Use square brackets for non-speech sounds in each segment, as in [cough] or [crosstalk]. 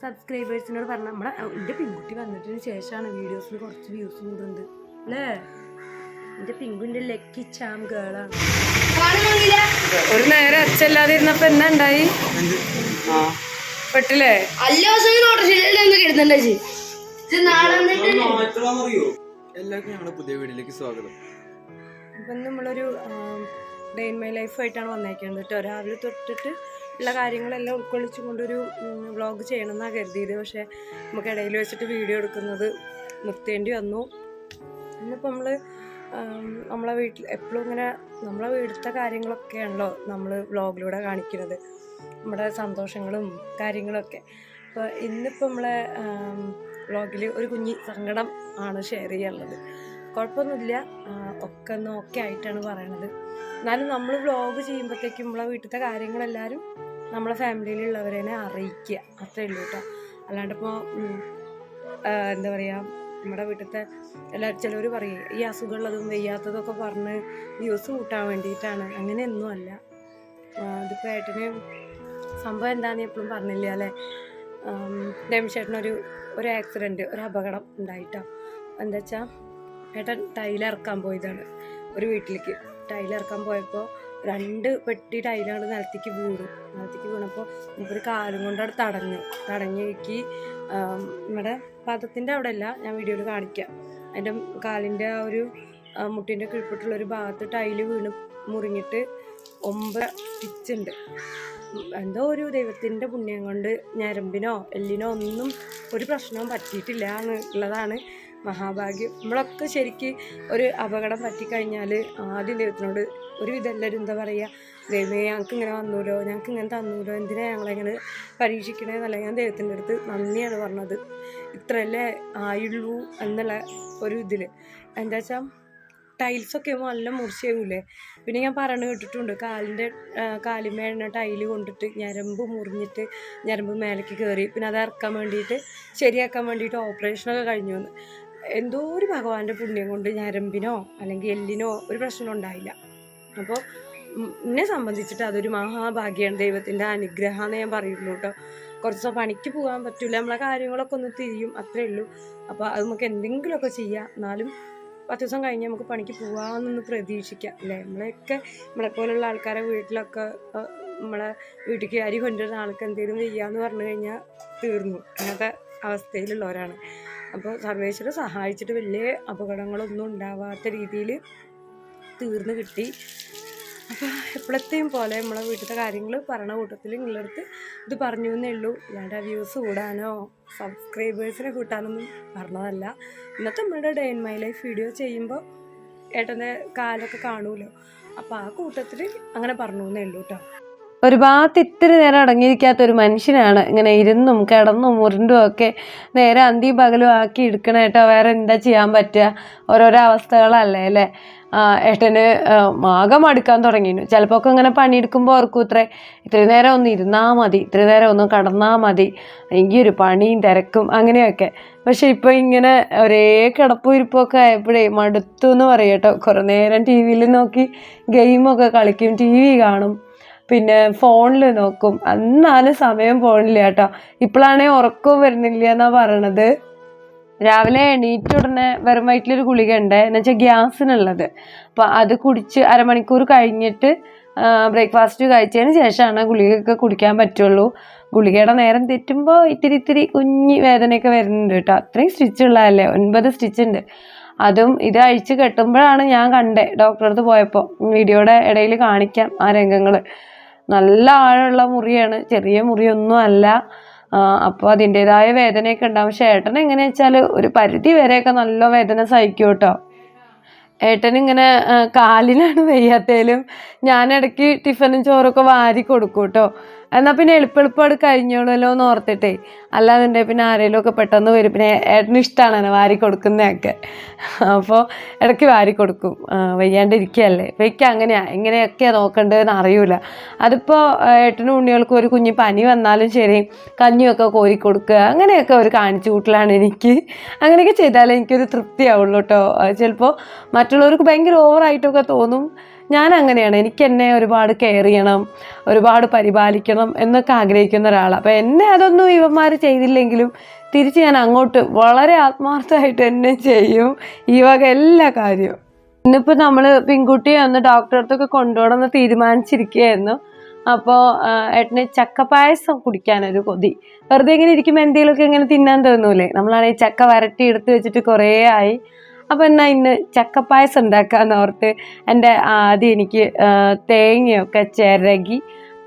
സബ്സ്ക്രൈബേഴ്സിനോട് പറഞ്ഞ നമ്മളെ എന്റെ പെൺകുട്ടി വന്നിട്ടതിന് ശേഷമാണ് വീഡിയോസിൽ കുറച്ച് വ്യൂസ് കൂടുന്നത്. അല്ലേ എന്റെ പിങ്കുന്റെ ലക്കി ചാം ഗേളാണ് ഒരു നേരം അച്ഛല്ലാതെ ഇരുന്നപ്പോ എന്നാ ഉണ്ടായി പെട്ടില്ലേ എല്ലാവർക്കും ഞങ്ങളുടെ പുതിയ വീഡിയോയിലേക്ക് സ്വാഗതം. ഇപ്പൊ നമ്മളൊരു ഡേ ഇൻ മൈ ലൈഫായിട്ടാണ് വന്നേക്കുന്നത് കേട്ടോ. രാവിലെ തൊട്ടിട്ട് ഉള്ള കാര്യങ്ങളെല്ലാം ഉൾക്കൊള്ളിച്ചും കൊണ്ടൊരു വ്ളോഗ് ചെയ്യണമെന്നാണ് കരുതിയത്. പക്ഷേ നമുക്ക് ഇടയിൽ വെച്ചിട്ട് വീഡിയോ എടുക്കുന്നത് നിർത്തേണ്ടി വന്നു. ഇന്നിപ്പോൾ നമ്മൾ നമ്മളെ വീട്ടിൽ എപ്പോഴും ഇങ്ങനെ നമ്മളെ വീട്ടിലത്തെ കാര്യങ്ങളൊക്കെയാണല്ലോ നമ്മൾ വ്ളോഗിലൂടെ കാണിക്കുന്നത്. നമ്മുടെ സന്തോഷങ്ങളും കാര്യങ്ങളൊക്കെ. അപ്പോൾ ഇന്നിപ്പോൾ നമ്മളെ വ്ളോഗിൽ ഒരു കുഞ്ഞി സങ്കടം ആണ് ഷെയർ ചെയ്യാനുള്ളത്. കുഴപ്പമൊന്നുമില്ല. ഒക്കെ ഒന്ന് ഓക്കെ ആയിട്ടാണ് പറയണത്. എന്നാലും നമ്മൾ വ്ളോഗ് ചെയ്യുമ്പോഴത്തേക്കും നമ്മളെ വീട്ടിലത്തെ കാര്യങ്ങളെല്ലാവരും നമ്മളെ ഫാമിലിയിലുള്ളവരെ അറിയിക്കുക. അത്രേ ഉള്ളൂ കേട്ടോ അല്ലാണ്ട് ഇപ്പോൾ എന്താ പറയുക നമ്മുടെ വീട്ടിലത്തെ എല്ലാ ചിലവർ പറയും ഈ അസുഖമുള്ളതും വയ്യാത്തതും ഒക്കെ പറഞ്ഞ് ന്യൂസ് കൂട്ടാൻ വേണ്ടിയിട്ടാണ്. അങ്ങനെയൊന്നും അല്ല. ഇതിപ്പോൾ ഏട്ടന് സംഭവം എന്താണെന്ന് എപ്പോഴും പറഞ്ഞില്ല അല്ലേ? രമേശേട്ടനൊരു ഒരു ആക്സിഡന്റ് ഒരു അപകടം ഉണ്ടായിട്ടോ. എന്താ വെച്ചാൽ ഏട്ടൻ ടൈലിറക്കാൻ പോയതാണ് ഒരു വീട്ടിലേക്ക്. ടൈലിറക്കാൻ പോയപ്പോൾ രണ്ട് പെട്ടി ടൈലാണ് നിലത്തേക്ക് വീണു. നിലത്തേക്ക് വീണപ്പോൾ നമുക്കൊരു കാലും കൊണ്ട് അവിടെ തടഞ്ഞു. തടഞ്ഞേക്ക് നമ്മുടെ പദത്തിന്റെ അവിടെ അല്ല ഞാൻ വീഡിയോയിൽ കാണിക്കാം. അതിന്റെ കാലിന്റെ ആ ഒരു മുട്ടിന്റെ കീഴ്പ്പെട്ടുള്ള ഒരു ഭാഗത്ത് ടൈൽ വീണ് മുറിഞ്ഞിട്ട് ഒമ്പത് സ്റ്റിച്ചുണ്ട് എന്തോ ഒരു ദൈവത്തിന്റെ പുണ്യം കൊണ്ട് ഞരമ്പിനോ എല്ലിനോ ഒന്നും ഒരു പ്രശ്നവും പറ്റിയിട്ടില്ല എന്നുള്ളതാണ് മഹാഭാഗ്യം. നമ്മളൊക്കെ ശരിക്ക് ഒരു അപകടം പറ്റിക്കഴിഞ്ഞാൽ ആദ്യം ദൈവത്തിനോട് ഒരുവിധം എല്ലാവരും എന്താ പറയുക ദൈവമേ ഞങ്ങൾക്ക് ഇങ്ങനെ വന്നൂലോ ഞങ്ങൾക്ക് ഇങ്ങനെ തന്നൂലോ എന്തിനാണ് ഞങ്ങളെങ്ങനെ പരീക്ഷിക്കണേന്നല്ല ഞാൻ ദൈവത്തിന്റെ അടുത്ത് നന്ദിയാണ് പറഞ്ഞത്. ഇത്രയല്ലേ ആയുള്ളൂ എന്നുള്ള ഒരു ഇതിൽ. എന്താ വെച്ചാൽ ടൈൽസൊക്കെ ആകുമ്പോൾ നല്ല മുറിച്ചേവൂലേ പിന്നെ ഞാൻ പറഞ്ഞു കേട്ടിട്ടുണ്ട്. കാലിന്റെ കാലിമേണ ടൈൽ കൊണ്ടിട്ട് ഞരമ്പ് മുറിഞ്ഞിട്ട് ഞരമ്പ് മേലേക്ക് കയറി. പിന്നെ അത് ഇറക്കാൻ വേണ്ടിയിട്ട് ശരിയാക്കാൻ വേണ്ടിയിട്ട് ഓപ്പറേഷനൊക്കെ കഴിഞ്ഞു എന്ന്. എന്തോ ഒരു ഭഗവാന്റെ പുണ്യം കൊണ്ട് ഞരമ്പിനോ അല്ലെങ്കിൽ എല്ലിനോ ഒരു പ്രശ്നം ഉണ്ടായില്ല. അപ്പോൾ എന്നെ സംബന്ധിച്ചിട്ട് അതൊരു മഹാഭാഗ്യമാണ് ദൈവത്തിന്റെ അനുഗ്രഹമെന്ന് ഞാൻ പറയുള്ളൂ കേട്ടോ. കുറച്ച് പണിക്ക് പോകാൻ പറ്റില്ല നമ്മളെ കാര്യങ്ങളൊക്കെ ഒന്ന് തിരിയും അത്രേ ഉള്ളൂ. അപ്പോൾ അത് നമുക്ക് എന്തെങ്കിലുമൊക്കെ ചെയ്യാം. എന്നാലും പത്ത് ദിവസം കഴിഞ്ഞ് നമുക്ക് പണിക്ക് പോകാമെന്നൊന്ന് പ്രതീക്ഷിക്കാം അല്ലേ? നമ്മളെയൊക്കെ നമ്മളെ പോലുള്ള ആൾക്കാരെ വീട്ടിലൊക്കെ നമ്മളെ വീട്ടിലേക്ക് അരി കൊണ്ടുവരുന്ന ആൾക്ക് എന്തെങ്കിലും ചെയ്യാന്ന് പറഞ്ഞു കഴിഞ്ഞാൽ തീർന്നു. അങ്ങനത്തെ അവസ്ഥയിലുള്ളവരാണ്. അപ്പോൾ സർവേശ്വരെ സഹായിച്ചിട്ട് വലിയ അപകടങ്ങളൊന്നും ഉണ്ടാവാത്ത രീതിയിൽ തീർന്നു കിട്ടി. അപ്പോൾ എപ്പോഴത്തെയും പോലെ നമ്മളെ വീട്ടിലത്തെ കാര്യങ്ങൾ പറയണ കൂട്ടത്തിൽ നിങ്ങളടുത്ത് ഇത് പറഞ്ഞു എന്നേ ഉള്ളൂ. അല്ലാണ്ട് വ്യൂസ് കൂടാനോ സബ്സ്ക്രൈബേഴ്സിനെ കൂട്ടാനൊന്നും പറഞ്ഞതല്ല. ഇന്നത്തെ നമ്മുടെ day in my life video ചെയ്യുമ്പോൾ ഏട്ടന്റെ കാലൊക്കെ കാണുമല്ലോ അപ്പോൾ ആ കൂട്ടത്തിൽ അങ്ങനെ പറഞ്ഞു എന്നേ ഉള്ളൂ കേട്ടോ ഒരു ഭാഗത്ത് ഇത്തിരി നേരം അടങ്ങിയിരിക്കാത്ത ഒരു മനുഷ്യനാണ്. ഇങ്ങനെ ഇരുന്നും കിടന്നും ഉരുണ്ടും ഒക്കെ നേരെ അന്തി പകലും ആക്കി എടുക്കണ കേട്ടോ. വേറെ എന്താ ചെയ്യാൻ പറ്റുക? ഓരോരോ അവസ്ഥകളല്ലേ അല്ലേ? ഏട്ടന് മാഗം ആകെ മടുക്കാൻ തുടങ്ങിയിരുന്നു. ചിലപ്പോൾ ഒക്കെ ഇങ്ങനെ പണിയെടുക്കുമ്പോൾ ഓർക്കും ഇത്ര. ഇത്രയും നേരം ഒന്ന് ഇരുന്നാൽ മതി. ഇത്രയും നേരം ഒന്ന് കടന്നാൽ മതി. എങ്കിൽ ഒരു പണിയും തിരക്കും അങ്ങനെയൊക്കെ. പക്ഷെ ഇപ്പോൾ ഇങ്ങനെ ഒരേ കിടപ്പും ഇരിപ്പൊക്കെ ആയപ്പോഴേ മടുത്തു എന്ന് പറയട്ടോ കുറേ നേരം ടി വിയിൽ നോക്കി ഗെയിമൊക്കെ കളിക്കും. ടി വി കാണും. പിന്നെ ഫോണിൽ നോക്കും. എന്നാലും സമയം പോണില്ല കേട്ടോ. ഇപ്പോഴാണെങ്കിൽ ഉറക്കവും വരുന്നില്ല എന്നാ പറയണത്. രാവിലെ എണീറ്റ ഉടനെ വെറും വയറ്റിലൊരു ഗുളിക ഉണ്ട്? എന്ന് വെച്ചാൽ ഗ്യാസിനുള്ളത്. അപ്പോൾ അത് കുടിച്ച് അരമണിക്കൂർ കഴിഞ്ഞിട്ട് ബ്രേക്ക്ഫാസ്റ്റ് കഴിച്ചതിന് ശേഷമാണ് ഗുളികയൊക്കെ കുടിക്കാൻ പറ്റുള്ളൂ. ഗുളികയുടെ നേരം തെറ്റുമ്പോൾ ഇത്തിരി ഇത്തിരി കുഞ്ഞി വേദനയൊക്കെ വരുന്നുണ്ട് കേട്ടോ. അത്രയും സ്റ്റിച്ച് ഉള്ളതല്ലേ? ഒൻപത് സ്റ്റിച്ച് ഉണ്ട്. അതും ഇത് അഴിച്ച് കെട്ടുമ്പോഴാണ് ഞാൻ കണ്ടേ. ഡോക്ടറെ അടുത്ത് പോയപ്പോൾ വീഡിയോയുടെ ഇടയിൽ കാണിക്കാം ആ രംഗങ്ങൾ നല്ല ആഴമുള്ള മുറിയാണ്. ചെറിയ മുറിയൊന്നും അല്ല. അപ്പോൾ അതിന്റെതായ വേദനയൊക്കെ ഉണ്ടാവും. പക്ഷേ ഏട്ടൻ എങ്ങനെയാ വെച്ചാൽ ഒരു പരിധി വരെയൊക്കെ നല്ല വേദന സഹിക്കും കേട്ടോ. ആ, കാലിനാണ് [laughs] വയ്യാത്തേലും ഞാൻ ഇടയ്ക്ക് ടിഫിനും ചോറൊക്കെ വാരി കൊടുക്കും കേട്ടോ. എന്നാൽ പിന്നെ എളുപ്പെളുപ്പാട് കഴിഞ്ഞോളല്ലോ എന്ന് ഓർത്തിട്ടേ. അല്ലാതെ പിന്നെ ആരെങ്കിലും ഒക്കെ പെട്ടെന്ന് വരും. പിന്നെ ഏട്ടന് ഇഷ്ടമാണ് എന്നെ വാരി കൊടുക്കുന്നതൊക്കെ. അപ്പോൾ ഇടയ്ക്ക് വാരി കൊടുക്കും. വയ്യാണ്ടിരിക്കുകയല്ലേ അപ്പോൾ അങ്ങനെയാണ് എങ്ങനെയൊക്കെയാണ് നോക്കേണ്ടതെന്ന് അറിയില്ല അതിപ്പോൾ ഏട്ടനും ഉണ്ണികൾക്കും ഒരു കുഞ്ഞ് പനി വന്നാലും ശരി കഞ്ഞിയൊക്കെ കോരി കൊടുക്കുക. അങ്ങനെയൊക്കെ ഒരു കാണിച്ചു കൂട്ടലാണ് എനിക്ക്. അങ്ങനെയൊക്കെ ചെയ്താലേ എനിക്കൊരു തൃപ്തിയാവുള്ളൂ കേട്ടോ ചിലപ്പോൾ മറ്റുള്ളവർക്ക് ഭയങ്കര ഓവറായിട്ടൊക്കെ തോന്നും. ഞാൻ അങ്ങനെയാണ് എനിക്ക് എന്നെ ഒരുപാട് കെയർ ചെയ്യണം ഒരുപാട് പരിപാലിക്കണം എന്നൊക്കെ ആഗ്രഹിക്കുന്ന ഒരാളാണ് അപ്പോൾ എന്നെ അതൊന്നും ഇവന്മാർ ചെയ്തില്ലെങ്കിലും തിരിച്ച് ഞാൻ അങ്ങോട്ട് വളരെ ആത്മാർത്ഥമായിട്ട് എന്നെ ചെയ്യും. ഈ വക എല്ലാ കാര്യവും. ഇന്നിപ്പോൾ നമ്മൾ പെൺകുട്ടിയെ ഒന്ന് ഡോക്ടറെ അടുത്തൊക്കെ കൊണ്ടുപോകണമെന്ന് തീരുമാനിച്ചിരിക്കുകയായിരുന്നു. അപ്പോൾ ഏട്ടന് ചക്കപ്പായസം കുടിക്കാനൊരു കൊതി. വെറുതെ ഇങ്ങനെ ഇരിക്കുമ്പോൾ എന്തെങ്കിലുമൊക്കെ ഇങ്ങനെ തിന്നാൻ തോന്നൂലേ? നമ്മളാണെങ്കിൽ ചക്ക വരട്ടി എടുത്ത് വെച്ചിട്ട് കുറേ ആയി. അപ്പോൾ എന്നാൽ ഇന്ന് ചക്കപ്പായസം ഉണ്ടാക്കാമെന്ന് ഓർത്ത് എന്റെ ആദ്യം എനിക്ക് തേങ്ങയൊക്കെ ചിരകി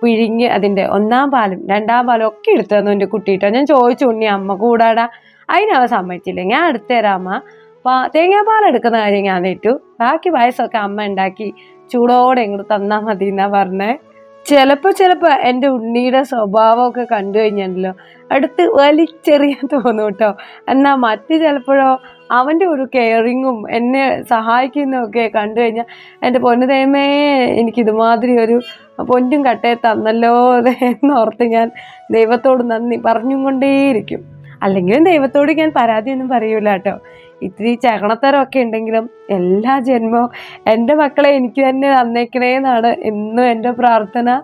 പിഴിഞ്ഞ് അതിന്റെ ഒന്നാം പാലും രണ്ടാം പാലും ഒക്കെ എടുത്തു തന്നു എന്റെ കുട്ടിയിട്ടോ. ഞാൻ ചോദിച്ചു ഉണ്ണി അമ്മ കൂടാടാ? അതിനവ സമ്മതിച്ചില്ല. ഞാൻ എടുത്തു തരാം അമ്മ. പാ തേങ്ങാപ്പാൽ കാര്യം ഞാൻ ഏറ്റു ബാക്കി പായസമൊക്കെ അമ്മ ഉണ്ടാക്കി ചൂടോടെ ഇങ്ങോട്ട് തന്നാൽ മതി എന്നാണ് പറഞ്ഞേ. ചിലപ്പോൾ ചിലപ്പോൾ എന്റെ ഉണ്ണിയുടെ സ്വഭാവമൊക്കെ കണ്ടു കഴിഞ്ഞാലോ അടുത്ത് വലിച്ചെറിയാൻ തോന്നും കേട്ടോ. എന്നാൽ മറ്റ് ചിലപ്പോഴോ അവന്റെ ഒരു കെയറിങ്ങും എന്നെ സഹായിക്കുന്നതൊക്കെ കണ്ടു കഴിഞ്ഞാൽ എന്റെ പൊന്നു എനിക്ക് എനിക്കിതുമാതിരി ഒരു പൊന്നും കട്ടയെ തന്നല്ലോ എന്നോർത്ത് ഞാൻ ദൈവത്തോട് നന്ദി പറഞ്ഞും കൊണ്ടേയിരിക്കും. അല്ലെങ്കിലും ദൈവത്തോട് ഞാൻ പരാതിയൊന്നും പറയൂല കേട്ടോ. ഇത്തിരി ചകണത്തരമൊക്കെ ഉണ്ടെങ്കിലും എല്ലാ ജന്മവും എന്റെ മക്കളെ എനിക്ക് തന്നെ തന്നേക്കണേ എന്നാണ് എന്നും എന്റെ പ്രാർത്ഥന.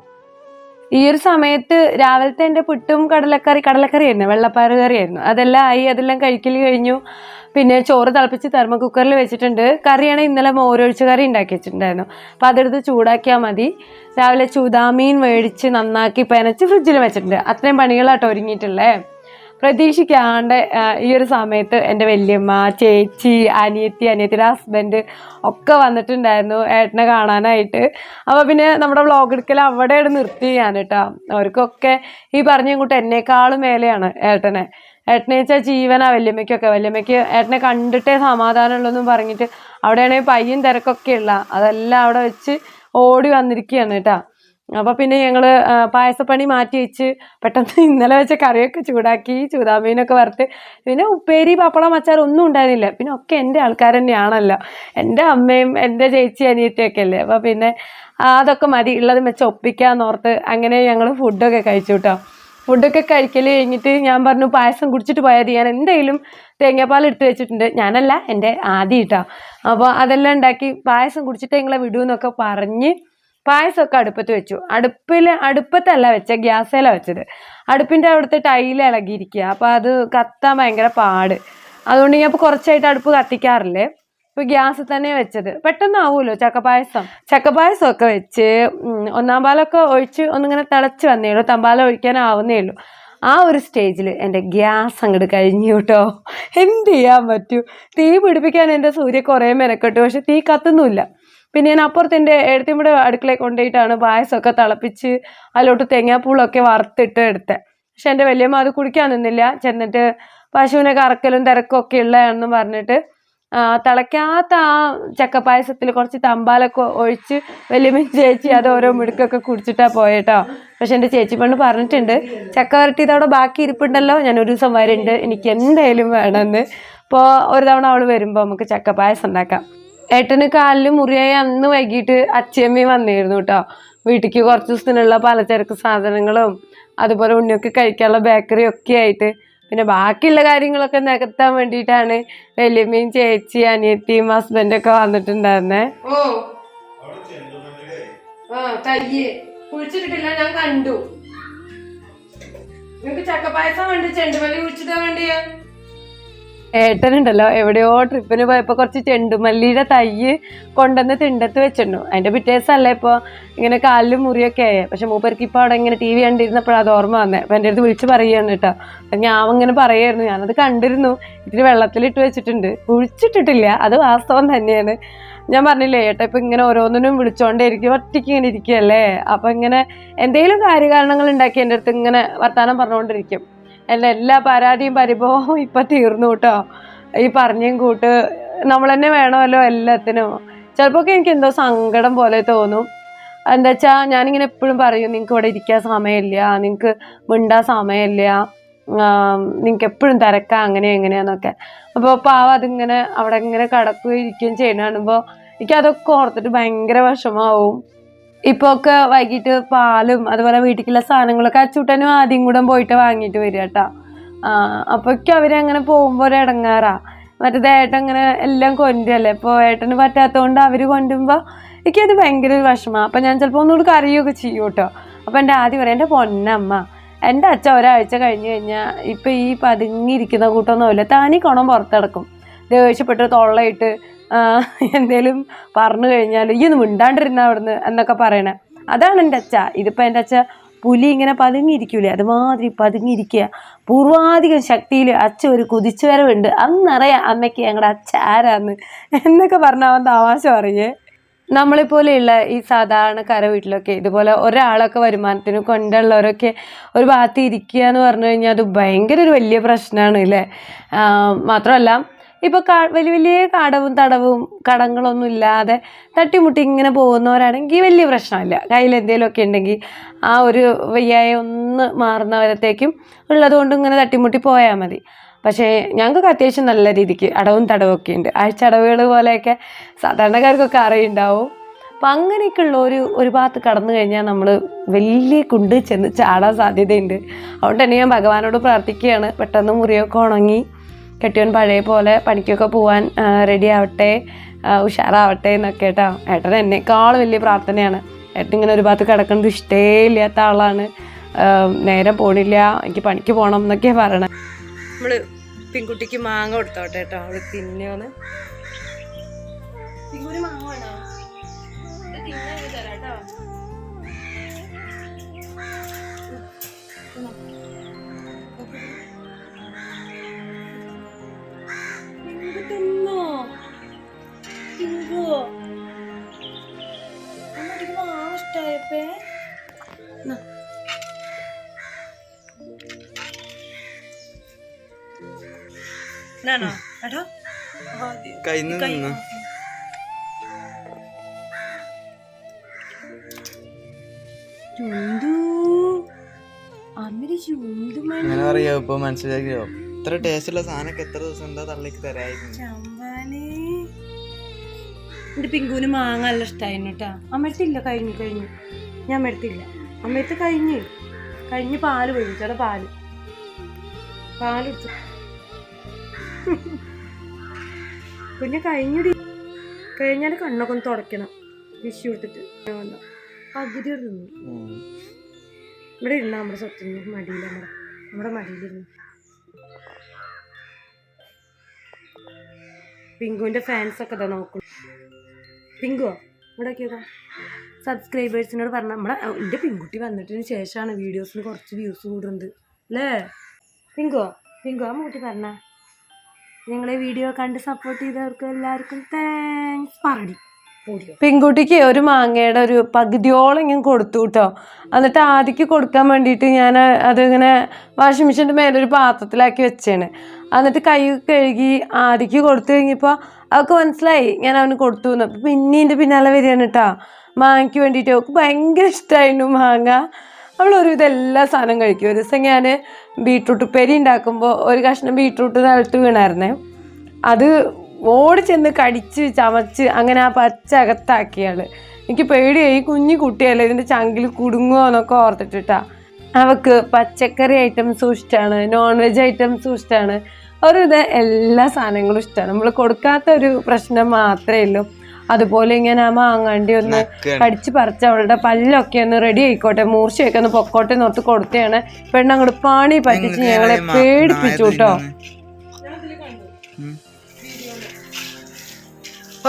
ഈ ഒരു സമയത്ത് രാവിലത്തെ എന്റെ പുട്ടും കടലക്കറി കടലക്കറി ആയിരുന്നു വെള്ളപ്പയർ കറിയായിരുന്നു. അതെല്ലാം ആയി അതെല്ലാം കഴിക്കൽ കഴിഞ്ഞു. പിന്നെ ചോറ് തിളപ്പിച്ച് തെർമ കുക്കറിൽ വെച്ചിട്ടുണ്ട്. കറിയാണ് ഇന്നലെ മോരൊഴിച്ച് കറി ഉണ്ടാക്കി വെച്ചിട്ടുണ്ടായിരുന്നു. അപ്പോൾ അതെടുത്ത് ചൂടാക്കിയാൽ മതി. രാവിലെ ചൂതാമീൻ മേടിച്ച് നന്നാക്കി പെനച്ച് ഫ്രിഡ്ജിൽ വെച്ചിട്ടുണ്ട്. അത്രയും പണികളാട്ടോ ഒരുങ്ങിയിട്ടുള്ളേ. പ്രതീക്ഷിക്കാണ്ട് ഈ ഒരു സമയത്ത് എന്റെ വല്യമ്മ ചേച്ചി അനിയത്തി അനിയത്തിയുടെ ഹസ്ബൻഡ് ഒക്കെ വന്നിട്ടുണ്ടായിരുന്നു ഏട്ടനെ കാണാനായിട്ട്. അപ്പോൾ പിന്നെ നമ്മുടെ വ്ളോഗ് എടുക്കൽ അവിടെ നിർത്തി ഞാൻ കേട്ടോ അവർക്കൊക്കെ ഈ പറഞ്ഞ ഇങ്ങോട്ട് എന്നേക്കാളും മേലെയാണ് ഏട്ടനെ. ഏട്ടനെ വെച്ചാൽ ജീവനാ വല്യമ്മയ്ക്കൊക്കെ. വല്യമ്മയ്ക്ക് ഏട്ടനെ കണ്ടിട്ടേ സമാധാനമുള്ളൂന്നും പറഞ്ഞിട്ട് അവിടെയാണെങ്കിൽ പയ്യും തിരക്കൊക്കെ ഉള്ള അതെല്ലാം അവിടെ വെച്ച് ഓടി വന്നിരിക്കുകയാണ് കേട്ടോ അപ്പോൾ പിന്നെ ഞങ്ങൾ പായസപ്പണി മാറ്റി വെച്ച് പെട്ടെന്ന് ഇന്നലെ വെച്ച കറിയൊക്കെ ചൂടാക്കി ചൂതാമീനൊക്കെ വറുത്ത് പിന്നെ ഉപ്പേരി പപ്പടം അച്ചാർ ഒന്നും ഉണ്ടായിരുന്നില്ല. പിന്നെ ഒക്കെ എന്റെ ആൾക്കാർ തന്നെയാണല്ലോ. എന്റെ അമ്മയും എന്റെ ചേച്ചി അനിയത്തിയൊക്കെ അല്ലേ? അപ്പോൾ പിന്നെ അതൊക്കെ മതി. ഉള്ളത് വെച്ച് ഒപ്പിക്കാന്നോർത്ത് അങ്ങനെ ഞങ്ങൾ ഫുഡൊക്കെ കഴിച്ചു കേട്ടോ ഫുഡൊക്കെ കഴിക്കൽ കഴിഞ്ഞിട്ട് ഞാൻ പറഞ്ഞു പായസം കുടിച്ചിട്ട് പോയാൽ ഞാൻ എന്തെങ്കിലും തേങ്ങാപ്പാൽ എടുത്ത് വെച്ചിട്ടുണ്ട്. ഞാനല്ല എന്റെ ആദ്യം കേട്ടോ അപ്പോൾ അതെല്ലാം ഉണ്ടാക്കി പായസം കുടിച്ചിട്ട് ഞങ്ങളെ വിടൂന്നൊക്കെ പറഞ്ഞ് പായസമൊക്കെ അടുപ്പത്ത് വെച്ചു. അടുപ്പിൽ അടുപ്പത്തല്ല വെച്ച ഗ്യാസേല വെച്ചത്. അടുപ്പിന്റെ അവിടുത്തെ ടൈൽ ഇളകിയിരിക്കുക അപ്പോൾ അത് കത്താൻ ഭയങ്കര പാട്. അതുകൊണ്ട് ഞാൻ ഇപ്പോൾ കുറച്ചായിട്ട് അടുപ്പ് കത്തിക്കാറില്ലേ. ഇപ്പോൾ ഗ്യാസ് തന്നെ വെച്ചത്. പെട്ടെന്നാവുമല്ലോ ചക്കപ്പായസം? ചക്കപ്പായസമൊക്കെ വെച്ച് ഒന്നാം പാലൊക്കെ ഒഴിച്ച് ഒന്നിങ്ങനെ തിളച്ച് വന്നേ ഉള്ളൂ. തമ്പാലം ഒഴിക്കാനാവുന്നേ ഉള്ളൂ. ആ ഒരു സ്റ്റേജിൽ എന്റെ ഗ്യാസ് അങ്ങോട്ട് കഴിഞ്ഞു കേട്ടോ. എന്ത് ചെയ്യാൻ പറ്റൂ? തീ പിടിപ്പിക്കാൻ എന്റെ സൂര്യ കുറേ മെനക്കെട്ടു. പക്ഷെ തീ കത്തുന്നില്ല പിന്നെ ഞാൻ അപ്പുറത്ത് എന്റെ എഴുത്തിമ്മയുടെ അടുക്കളയിൽ കൊണ്ടുപോയിട്ടാണ് പായസമൊക്കെ തിളപ്പിച്ച് അതിലോട്ട് തേങ്ങാപ്പൂളൊക്കെ വറുത്തിട്ട് എടുത്തത്. പക്ഷെ എന്റെ വലിയമ്മ അത് കുടിക്കാൻ നിന്നില്ല. ചെന്നിട്ട് പശുവിനെ കറക്കലും തിരക്കും ഒക്കെ ഉള്ളതാണെന്ന് പറഞ്ഞിട്ട് തിളയ്ക്കാത്ത ആ ചക്കപ്പായസത്തിൽ കുറച്ച് തമ്പാലൊക്കെ ഒഴിച്ച് വലിയമ്മ ചേച്ചി അത് ഓരോ മിടുക്കൊക്കെ കുടിച്ചിട്ടാ പോയേട്ടോ. പക്ഷെ എന്റെ ചേച്ചി പെണ്ണ് പറഞ്ഞിട്ടുണ്ട് ചക്ക വരട്ടിയത് അവിടെ ബാക്കി ഇരിപ്പുണ്ടല്ലോ. ഞാൻ ഒരു ദിവസം വരുന്നുണ്ട് എനിക്ക് എന്തായാലും വേണമെന്ന്. അപ്പോൾ ഒരു തവണ അവൾ വരുമ്പോൾ നമുക്ക് ചക്കപ്പായസം ഉണ്ടാക്കാം. ഏട്ടന് കാലിൽ മുറിയായി അന്ന് വൈകിട്ട് അച്ഛയമ്മയും വന്നിരുന്നു കേട്ടോ വീട്ടിലേക്ക് കുറച്ച് ദിവസത്തിനുള്ള പലചരക്ക് സാധനങ്ങളും അതുപോലെ ഉണ്ണിയൊക്കെ കഴിക്കാനുള്ള ബേക്കറി ഒക്കെ ആയിട്ട്. പിന്നെ ബാക്കിയുള്ള കാര്യങ്ങളൊക്കെ നികത്താൻ വേണ്ടിയിട്ടാണ് വലിയമ്മയും ചേച്ചി അനിയത്തിയും ഹസ്ബൻഡൊക്കെ വന്നിട്ടുണ്ടായിരുന്നേ. ഓ. ആ തയ്യ്. കുഴിച്ചിട്ടിട്ടില്ല ഞാൻ കണ്ടു. നിങ്ങക്ക് ചക്കപ്പായസം വേണ്ടി ചെണ്ടുമല്ലി കുഴിച്ചിട്ടാ വേണ്ടിയാ ഏട്ടനുണ്ടല്ലോ എവിടെയോ ട്രിപ്പിന് പോയപ്പോൾ കുറച്ച് ചെണ്ടുമല്ലിയുടെ തൈ കൊണ്ടുവന്ന് തിണ്ടത്ത് വെച്ചിട്ടുണ്ടു അതിന്റെ പിറ്റേ ഇപ്പോൾ ഇപ്പൊ ഇങ്ങനെ കാലിലും മുറിയൊക്കെ ആയി. പക്ഷെ മൂപ്പർക്ക് ഇപ്പോൾ അവിടെ ഇങ്ങനെ ടി വി കണ്ടിരുന്നപ്പോഴാണ് അത് ഓർമ്മ വന്നത് അപ്പം എന്റെ അടുത്ത് വിളിച്ച് പറയുകയാണ് കേട്ടോ. അപ്പം ഞാൻ ഇങ്ങനെ പറയായിരുന്നു ഞാനത് കണ്ടിരുന്നു. ഇത്തിരി വെള്ളത്തിലിട്ട് വെച്ചിട്ടുണ്ട്. കുഴിച്ചിട്ടിട്ടില്ല അത് വാസ്തവം തന്നെയാണ്. ഞാൻ പറഞ്ഞില്ലേ ഏട്ടാ ഇപ്പം ഇങ്ങനെ ഓരോന്നിനും വിളിച്ചോണ്ടേ ഇരിക്കും ഒറ്റയ്ക്ക് ഇങ്ങനെ ഇരിക്കുകയല്ലേ? അപ്പം ഇങ്ങനെ എന്തെങ്കിലും കാര്യകാരണങ്ങൾ ഉണ്ടാക്കി എന്റെ അടുത്ത് ഇങ്ങനെ വർത്തമാനം പറഞ്ഞുകൊണ്ടിരിക്കും എന്റെ എല്ലാ പരാതിയും പരിഭവവും ഇപ്പം തീർന്നു കേട്ടോ. ഈ പറഞ്ഞും കൂട്ട് നമ്മൾ തന്നെ വേണമല്ലോ എല്ലാത്തിനും. ചിലപ്പോൾ എനിക്ക് എന്തോ സങ്കടം പോലെ തോന്നും. എന്താ വെച്ചാൽ ഞാനിങ്ങനെ എപ്പോഴും പറയും നിങ്ങൾക്ക് ഇവിടെ ഇരിക്കാൻ സമയമില്ല. നിങ്ങൾക്ക് മിണ്ടാൻ സമയമില്ല. നിങ്ങൾക്ക് എപ്പോഴും തിരക്കാം അങ്ങനെ എങ്ങനെയാന്നൊക്കെ അപ്പോൾ പാവം അതിങ്ങനെ അവിടെ ഇങ്ങനെ കിടക്കുകയും ഇരിക്കുകയും ചെയ്യുന്ന കാണുമ്പോൾ എനിക്ക് അതൊക്കെ ഓർത്തിട്ട് ഭയങ്കര വിഷമാവും ഇപ്പോൾ ഒക്കെ വൈകിട്ട് പാലും അതുപോലെ വീട്ടിലേക്കുള്ള സാധനങ്ങളൊക്കെ അച്ചൂട്ടനും ആദ്യം കൂടെ പോയിട്ട് വാങ്ങിയിട്ട് വരിക കേട്ടോ. അപ്പോഴേക്കും അവരങ്ങനെ പോകുമ്പോൾ ഇടങ്ങാറാ. മറ്റേത് ഏട്ടൻ ഇങ്ങനെ എല്ലാം കൊണ്ടുവല്ലേ ഇപ്പോൾ ഏട്ടന് പറ്റാത്തതുകൊണ്ട് അവർ കൊണ്ടുമ്പോൾ എനിക്കത് ഭയങ്കര ഒരു വിഷമമാണ് അപ്പം ഞാൻ ചിലപ്പോൾ ഒന്നുകൂടി കറിയൊക്കെ ചെയ്യും കേട്ടോ. അപ്പം എന്റെ ആദ്യം പറയാം എന്റെ പൊന്നമ്മ എന്റെ അച്ഛൻ ഒരാഴ്ച കഴിഞ്ഞ് കഴിഞ്ഞാൽ ഇപ്പം ഈ പതുങ്ങിയിരിക്കുന്ന കൂട്ടമൊന്നുമില്ല താനീ കുണം പുറത്തെടുക്കും ദേഷ്യപ്പെട്ട് തൊള്ളയിട്ട് എന്തേലും പറഞ്ഞു കഴിഞ്ഞാൽ ഈ ഒന്ന് മിണ്ടാണ്ടിരുന്ന അവിടുന്ന് എന്നൊക്കെ പറയണേ. അതാണ് എന്റെ അച്ഛ. ഇതിപ്പോൾ എന്റെ അച്ഛ പുലി ഇങ്ങനെ പതുങ്ങിയിരിക്കൂലേ? അതുമാതിരി പതുങ്ങിയിരിക്കുക പൂർവാധികം ശക്തിയിൽ അച്ഛ ഒരു കുതിച്ചു വരവുണ്ട് അന്നറിയാം അമ്മയ്ക്ക് ഞങ്ങളുടെ അച്ഛ ആരാന്ന് എന്നൊക്കെ പറഞ്ഞാൽ അവൻ തമാശ പറയേ. നമ്മളെപ്പോലെയുള്ള ഈ സാധാരണക്കാര വീട്ടിലൊക്കെ ഇതുപോലെ ഒരാളൊക്കെ വരുമാനത്തിന് കൊണ്ടുള്ളവരൊക്കെ ഒരു ഭാഗത്ത് ഇരിക്കുക എന്ന് പറഞ്ഞു കഴിഞ്ഞാൽ അത് ഭയങ്കര ഒരു വലിയ പ്രശ്നമാണ് അല്ലേ മാത്രമല്ല ഇപ്പോൾ കാ വലിയ വലിയ കടവും തടവും കടങ്ങളൊന്നും ഇല്ലാതെ തട്ടിമുട്ടി ഇങ്ങനെ പോകുന്നവരാണെങ്കിൽ വലിയ പ്രശ്നമില്ല. കയ്യിൽ എന്തെങ്കിലുമൊക്കെ ഉണ്ടെങ്കിൽ ആ ഒരു വയ്യായ ഒന്ന് മാറുന്നവരത്തേക്കും ഉള്ളതുകൊണ്ട് ഇങ്ങനെ തട്ടിമുട്ടി പോയാൽ മതി. പക്ഷേ ഞങ്ങൾക്ക് അത്യാവശ്യം നല്ല രീതിക്ക് അടവും തടവും ഒക്കെ ഉണ്ട്. ആഴ്ചടവുകൾ പോലെയൊക്കെ സാധാരണക്കാർക്കൊക്കെ അറിയുണ്ടാവും. അപ്പം അങ്ങനെയൊക്കെയുള്ള ഒരു ഒരു ഭാഗത്ത് കടന്നു കഴിഞ്ഞാൽ നമ്മൾ വലിയ കുണ്ട് ചെന്ന് ചാടാൻ സാധ്യതയുണ്ട്. അതുകൊണ്ട് തന്നെ ഞാൻ ഭഗവാനോട് പ്രാർത്ഥിക്കുകയാണ്. പെട്ടെന്ന് മുറിയൊക്കെ ഉണങ്ങി കെട്ടിയവൻ പഴയ പോലെ പണിക്കൊക്കെ പോവാൻ റെഡി ആവട്ടെ ഉഷാറാവട്ടെ എന്നൊക്കെ കേട്ടോ. ഏട്ടൻ എന്നെക്കാളും വലിയ പ്രാർത്ഥനയാണ്. ഏട്ടൻ ഇങ്ങനെ ഒരു ഭാഗത്ത് കിടക്കുന്നത് ഇഷ്ടേ ഇല്ലാത്ത ആളാണ്. നേരം പോണില്ല എനിക്ക് പണിക്ക് പോകണം എന്നൊക്കെയാണ് പറയണത് നമ്മൾ പെൺകുട്ടിക്ക് മാങ്ങ കൊടുത്തോട്ടെ കേട്ടോ. അവൾ തിന്നോന്ന്. ഇതാണോ എടാ ആദ്യം കയ്യിൽ നിന്ന് ചുണ്ടു അമ്മര് ചുണ്ടു അങ്ങനെ പറയാ ഇപ്പൊ മനസ്സിലാക്കിയോ ഇത്ര ടേസ്റ്റ് ഉള്ള സാധനമൊക്കെ എത്ര ദിവസം എന്താ തള്ളിക്ക് തരായിരുന്നു? എന്റെ പിങ്കുവിന് മാങ്ങ നല്ല ഇഷ്ടമായിരുന്നു കേട്ടോ അമ്മയത്തില്ല കഴിഞ്ഞു കഴിഞ്ഞു. ഞാൻ അമ്മയത്തില്ല അമ്മയത്ത് കഴിഞ്ഞ് കഴിഞ്ഞ് പാൽ പൊഴിച്ചോടെ പാൽ. പാൽ പിന്നെ കഴിഞ്ഞുടി. കഴിഞ്ഞാൽ കണ്ണൊക്കെ ഒന്ന് തുടയ്ക്കണം. വിഷു എടുത്തിട്ട്. പകുതി ഒരു തിന്നു ഇവിടെ ഇരുന്ന നമ്മുടെ സ്വത്തിന് മടിയിൽ നമ്മുടെ നമ്മുടെ മടിയിലിരുന്നു. പിങ്കുവിന്റെ ഫാൻസ് ഒക്കെ ഇതാ നോക്കും. പിങ്കുവോ? ഇവിടെ നോക്കിയതാ സബ്സ്ക്രൈബേഴ്സിനോട് പറഞ്ഞ നമ്മളെ എന്റെ പെൺകുട്ടി വന്നിട്ടതിന് ശേഷമാണ് വീഡിയോസിന് കുറച്ച് വ്യൂസ് കൂടുന്നത്. അല്ലേ? പിങ്കുവോ? പിങ്കുവോ ആ കുട്ടി പറഞ്ഞ. ഞങ്ങളെ വീഡിയോ കണ്ട് സപ്പോർട്ട് ചെയ്തവർക്ക് എല്ലാവർക്കും താങ്ക്സ് ഓടിയോ പെൺകുട്ടിക്ക് ഒരു മാങ്ങയുടെ ഒരു പകുതിയോളം ഞാൻ കൊടുത്തു കേട്ടോ. എന്നിട്ട് ആദിക്ക് കൊടുക്കാൻ വേണ്ടിയിട്ട് ഞാൻ അതിങ്ങനെ വാഷിംഗ് മെഷീന്റെ മേലൊരു പാത്രത്തിലാക്കി വെച്ചാണ് എന്നിട്ട് കൈ കഴുകി ആദിക്ക് കൊടുത്തു കഴിഞ്ഞപ്പോൾ അവൾക്ക് മനസ്സിലായി ഞാൻ അവന് കൊടുത്തു എന്ന്. പിന്നെ എന്റെ പിന്നാലെ വരികയാണ് കേട്ടോ. മാങ്ങയ്ക്ക് വേണ്ടിയിട്ട് അവൾക്ക് ഭയങ്കര ഇഷ്ടമായിരുന്നു മാങ്ങ. അവൾ ഒരു ഇതെല്ലാ സാധനം കഴിക്കും. ഒരു ദിവസം ഞാൻ ബീട്രൂട്ട് ഉപ്പേരി ഉണ്ടാക്കുമ്പോൾ ഒരു കഷ്ണം ബീട്രൂട്ട് നിലത്ത് വീണായിരുന്നേ. അത് ഓടി ചെന്ന് കടിച്ച് ചമച്ച് അങ്ങനെ ആ പച്ച അകത്താക്കിയാൾ. എനിക്ക് പേടിയായി. കുഞ്ഞു കുട്ടിയല്ലേ ഇതിന്റെ ചങ്കിൽ കുടുങ്ങുമോ എന്നൊക്കെ ഓർത്തിട്ടിട്ടാ. അവക്ക് പച്ചക്കറി ഐറ്റംസും ഇഷ്ടമാണ് നോൺ വെജ് ഐറ്റംസും ഇഷ്ടമാണ് ഒരു ഇത് എല്ലാ സാധനങ്ങളും ഇഷ്ടമാണ് നമ്മൾ കൊടുക്കാത്ത ഒരു പ്രശ്നം മാത്രമേ ഉള്ളൂ. അതുപോലെ ഇങ്ങനെ ആ മാങ്ങാണ്ടി ഒന്ന് കടിച്ച് പറിച്ച് അവളുടെ പല്ലൊക്കെ ഒന്ന് റെഡി ആയിക്കോട്ടെ. മൂർച്ചയൊക്കെ ഒന്ന് പൊക്കോട്ടെ നോർത്ത് കൊടുത്തതാണ് പെണ്ണങ്ങോട്ട് പാണി പറ്റിച്ച് ഞങ്ങളെ പേടിപ്പിച്ചു കേട്ടോ.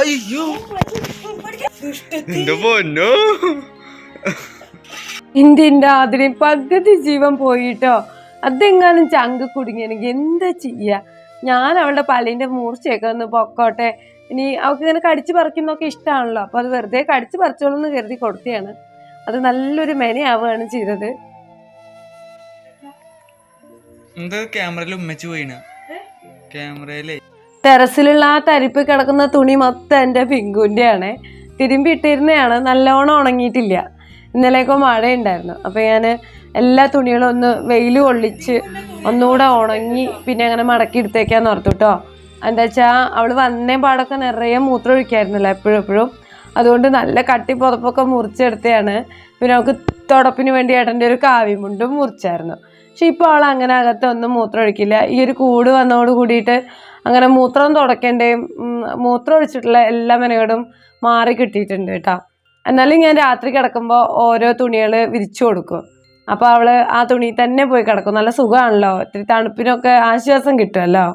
അയ്യോ. എന്റെ പൊന്നോ? ഇന്ത്യന്റെ അതിന് പകുതി ജീവൻ പോയിട്ടോ. അതെങ്ങാനും ചങ്ക് കുടുങ്ങിയെനിക്ക് എന്താ ചെയ്യുക ഞാൻ അവളുടെ പല്ലിന്റെ മൂർച്ചയൊക്കെ ഒന്ന് പൊക്കോട്ടെ. ഇനി അവൾക്ക് ഇങ്ങനെ കടിച്ചു പറിക്കുന്നൊക്കെ ഇഷ്ടമാണല്ലോ അപ്പോൾ അത് വെറുതെ കടിച്ചു പറിച്ചോളൂ എന്ന് കരുതി കൊടുത്തതാണ് അത് നല്ലൊരു മെനയാവുകയാണ് ചെയ്തത്. എന്താ ക്യാമറയിൽ ഉമ്മച്ചു പോയിന്? ക്യാമറയിലേ. ടെറസിലുള്ള ആ തരിപ്പ് കിടക്കുന്ന തുണി മൊത്തം എന്റെ പിങ്കുന്റെയാണ്. തിരുമ്പി ഇട്ടിരുന്നതാണ് നല്ലോണം ഉണങ്ങിയിട്ടില്ല. ഇന്നലെയൊക്കെ മഴയുണ്ടായിരുന്നു. അപ്പോൾ ഞാൻ എല്ലാ തുണികളും ഒന്ന് വെയിൽ കൊള്ളിച്ച് ഒന്നുകൂടെ ഉണങ്ങി പിന്നെ അങ്ങനെ മടക്കി എടുത്തേക്കാന്ന് ഓർത്തു കേട്ടോ എന്താ വെച്ചാൽ അവൾ വന്നേ പാടൊക്കെ നിറയെ മൂത്രം ഒഴിക്കായിരുന്നല്ലോ എപ്പോഴും എപ്പോഴും. അതുകൊണ്ട് നല്ല കട്ടി പുതപ്പൊക്കെ മുറിച്ചെടുത്തതാണ് പിന്നെ അവൾക്ക് തുടപ്പിന് വേണ്ടി ഏട്ടന്റെ ഒരു കാവിമുണ്ടും മുറിച്ചായിരുന്നു. പക്ഷെ ഇപ്പോൾ അവൾ അങ്ങനെ അകത്തൊന്നും മൂത്രം ഒഴിക്കില്ല ഈ ഒരു കൂട് വന്നതോട് കൂടിയിട്ട് അങ്ങനെ മൂത്രം തുടക്കേണ്ടയും മൂത്രം ഒഴിച്ചിട്ടുള്ള എല്ലാ മെനകേടും മാറി കിട്ടിയിട്ടുണ്ട് കേട്ടോ. എന്നാലും ഞാൻ രാത്രി കിടക്കുമ്പോൾ ഓരോ തുണികൾ വിരിച്ചു കൊടുക്കും. അപ്പോൾ അവൾ ആ തുണി തന്നെ പോയി കിടക്കും. നല്ല സുഖമാണല്ലോ ഇത്തിരി തണുപ്പിനൊക്കെ ആശ്വാസം കിട്ടുമല്ലോ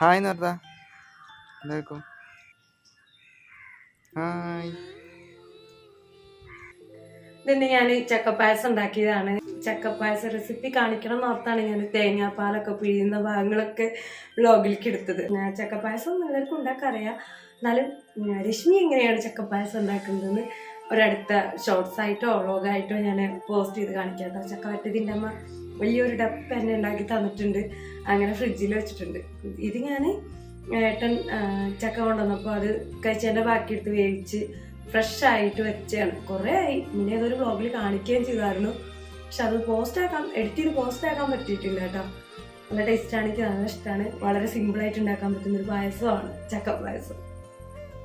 ഹായ് എന്താക്കും ഹായ്. ഇതിന് ഞാൻ ചക്കപ്പായസം ഉണ്ടാക്കിയതാണ്. ചക്കപ്പായസം റെസിപ്പി കാണിക്കണം എന്ന് ഓർത്താണ് ഞാൻ തേങ്ങാപ്പാലൊക്കെ പിഴിയുന്ന ഭാഗങ്ങളൊക്കെ ബ്ലോഗിലേക്ക് എടുത്തത്. ചക്കപ്പായസം എല്ലാവർക്കും ഉണ്ടാക്കാൻ അറിയാം എന്നാലും രശ്മി എങ്ങനെയാണ് ചക്കപ്പായസം ഉണ്ടാക്കുന്നതെന്ന് ഒരടുത്ത ഷോർട്സ് ആയിട്ടോ വ്ളോഗായിട്ടോ ഞാൻ പോസ്റ്റ് ചെയ്ത് കാണിക്കാം കേട്ടോ ചക്ക വറ്റതിന്റെ അമ്മ വലിയൊരു ഡപ്പ് എന്നെ ഉണ്ടാക്കി തന്നിട്ടുണ്ട്. അങ്ങനെ ഫ്രിഡ്ജിൽ വെച്ചിട്ടുണ്ട്. ഇത് ഞാൻ ഏട്ടൻ ചക്ക കൊണ്ടുവന്നപ്പോൾ അത് കഴിച്ചതിന്റെ ബാക്കി എടുത്ത് വേവിച്ച് ഫ്രഷ് ആയിട്ട് വെച്ചാണ് കുറേ ആയി. മുന്നേ അതൊരു വ്ളോഗിൽ കാണിക്കുകയും ചെയ്തായിരുന്നു. പക്ഷെ അത് പോസ്റ്റ് ആക്കാം എഡിറ്റ് ചെയ്ത് പോസ്റ്റ് ആക്കാൻ പറ്റിയിട്ടില്ല കേട്ടോ. നല്ല ടേസ്റ്റാണ് എനിക്ക് നല്ല ഇഷ്ടമാണ് വളരെ സിമ്പിളായിട്ട് ഉണ്ടാക്കാൻ പറ്റുന്ന ഒരു പായസമാണ് ചക്ക പായസം.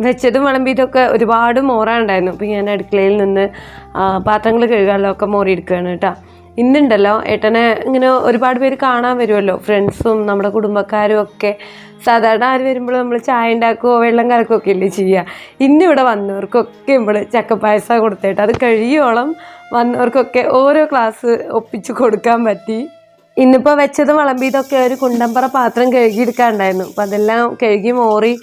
വെച്ചതും വിളമ്പിയതൊക്കെ ഒരുപാട് മോറാനുണ്ടായിരുന്നു അപ്പോൾ ഞാൻ അടുക്കളയിൽ നിന്ന് പാത്രങ്ങൾ കഴുകാനുള്ളതൊക്കെ മോറി എടുക്കുകയാണ് കേട്ടോ. ഇന്നുണ്ടല്ലോ. ഏട്ടനെ ഇങ്ങനെ ഒരുപാട് പേര് കാണാൻ വരുമല്ലോ. ഫ്രണ്ട്സും നമ്മുടെ കുടുംബക്കാരും ഒക്കെ. സാധാരണ ആര് വരുമ്പോൾ നമ്മൾ ചായ ഉണ്ടാക്കുകയോ വെള്ളം കലക്കുകയൊക്കെ അല്ലേ ചെയ്യുക ഇന്നിവിടെ വന്നവർക്കൊക്കെ നമ്മൾ ചക്കപ്പായസം കൊടുത്തേട്ട് അത് കഴിയോളം വന്നവർക്കൊക്കെ ഓരോ ക്ലാസ് ഒപ്പിച്ച് കൊടുക്കാൻ പറ്റി. ഇന്നിപ്പോൾ വെച്ചത് വിളമ്പിയതൊക്കെ ഒരു കുണ്ടമ്പറ പാത്രം കഴുകിയെടുക്കാണ്ടായിരുന്നു അപ്പോൾ അതെല്ലാം കഴുകി മോറി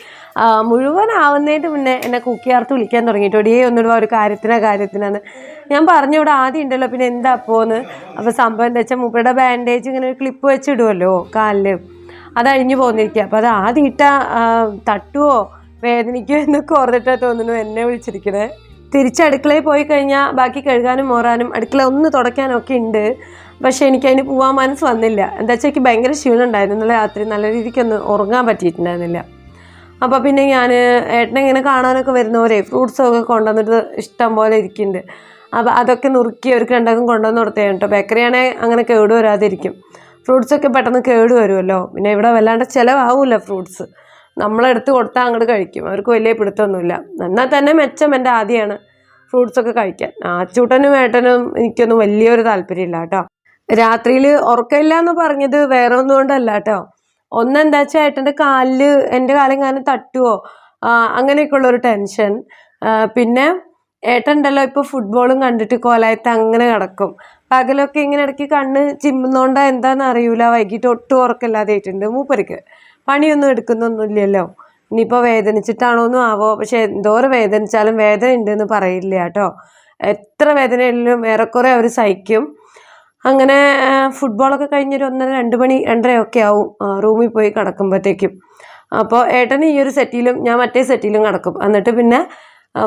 മുഴുവൻ മുഴുവനാവുന്നതിന് മുന്നേ എന്നെ കുക്കിയാർത്ത് വിളിക്കാൻ തുടങ്ങിയിട്ട്. ഒടിയേ ഒരു കാര്യത്തിനാ കാര്യത്തിനാന്ന്. ഞാൻ പറഞ്ഞു ഇവിടെ ആദ്യം ഉണ്ടല്ലോ പിന്നെ എന്താ അപ്പോന്ന്? അപ്പോൾ സംഭവം എന്താ വെച്ചാൽ മൂപ്പയുടെ ബാൻഡേജ് ഇങ്ങനെ ഒരു ക്ലിപ്പ് വെച്ചിടുമല്ലോ കാലിൽ അത് അഴിഞ്ഞു പോന്നിരിക്കുക അപ്പോൾ അത് ആദ്യം ഇട്ട തട്ടുവോ വേദനിക്കോ എന്നൊക്കെ ഓർത്തിട്ടാ തോന്നുന്നു എന്നെ വിളിച്ചിരിക്കണേ. തിരിച്ച് അടുക്കളയിൽ പോയി കഴിഞ്ഞാൽ ബാക്കി കഴുകാനും മോറാനും അടുക്കള ഒന്ന് തുടയ്ക്കാനൊക്കെ ഉണ്ട്. പക്ഷേ എനിക്ക് അതിന് പോകാൻ മനസ്സ് വന്നില്ല. എന്താ വെച്ചാൽ എനിക്ക് ഭയങ്കര ക്ഷീണം ഉണ്ടായിരുന്നു. ഇന്നലെ രാത്രി നല്ല രീതിക്കൊന്ന് ഉറങ്ങാൻ പറ്റിയിട്ടുണ്ടായിരുന്നില്ല. അപ്പോൾ പിന്നെ ഞാൻ ഏട്ടനെ ഇങ്ങനെ കാണാനൊക്കെ വരുന്നവരെ ഫ്രൂട്ട്സൊക്കെ കൊണ്ടുവന്നിട്ട് ഇഷ്ടം പോലെ ഇരിക്കുന്നുണ്ട്. അപ്പോൾ അതൊക്കെ നുറുക്കി അവർക്ക് രണ്ടാക്കും കൊണ്ടുവന്ന് കൊടുത്തേ കേട്ടോ ബേക്കറിയാണെങ്കിൽ അങ്ങനെ കേട് വരാതിരിക്കും. ഫ്രൂട്ട്സൊക്കെ പെട്ടെന്ന് കേട് വരുമല്ലോ? പിന്നെ ഇവിടെ വല്ലാണ്ട് ചിലവാകില്ല ഫ്രൂട്ട്സ്. നമ്മളെടുത്ത് കൊടുത്താൽ അങ്ങോട്ട് കഴിക്കും. അവർക്ക് വലിയ പിടുത്തമൊന്നുമില്ല എന്നാൽ തന്നെ മെച്ചം എന്റെ ആദ്യമാണ് ഫ്രൂട്ട്സൊക്കെ കഴിക്കാൻ. ആച്ചൂട്ടനും ഏട്ടനും എനിക്കൊന്നും വലിയൊരു താല്പര്യമില്ല കേട്ടോ. രാത്രിയിൽ ഉറക്കമില്ല എന്ന് പറഞ്ഞത് വേറെ ഒന്നും കൊണ്ടല്ല കേട്ടോ. ഒന്നെന്താ വെച്ചാൽ ഏട്ടന്റെ കാലിൽ എന്റെ കാലം കാലം തട്ടുവോ? അങ്ങനെയൊക്കെ ഒരു ടെൻഷൻ. പിന്നെ ഏട്ടൻ ഉണ്ടല്ലോ ഇപ്പോൾ ഫുട്ബോളും കണ്ടിട്ട് കോലായത്ത് അങ്ങനെ കിടക്കും പകലൊക്കെ ഇങ്ങനെ ഇടയ്ക്ക് കണ്ണ് ചിമ്മുന്നോണ്ടാ എന്താന്ന് അറിയൂല. വൈകിട്ട് ഒട്ടും ഉറക്കല്ലാതെ ആയിട്ടുണ്ട് മൂപ്പർക്ക് പണിയൊന്നും എടുക്കുന്നൊന്നുമില്ലല്ലോ. ഇനിയിപ്പോൾ വേദനിച്ചിട്ടാണോന്നും ആവോ? പക്ഷെ എന്തോരം വേദനിച്ചാലും വേദന ഉണ്ടെന്ന് പറയില്ല കേട്ടോ. എത്ര വേദനയിലും ഏറെക്കുറെ അവർ സഹിക്കും. അങ്ങനെ ഫുട്ബോളൊക്കെ കഴിഞ്ഞൊരു ഒന്നര രണ്ട് മണി രണ്ടരയൊക്കെ ആവും റൂമിൽ പോയി കിടക്കുമ്പോഴത്തേക്കും. അപ്പോൾ ഏട്ടൻ ഈ ഒരു സെറ്റിലും ഞാൻ മറ്റേ സെറ്റിലും കിടക്കും. എന്നിട്ട് പിന്നെ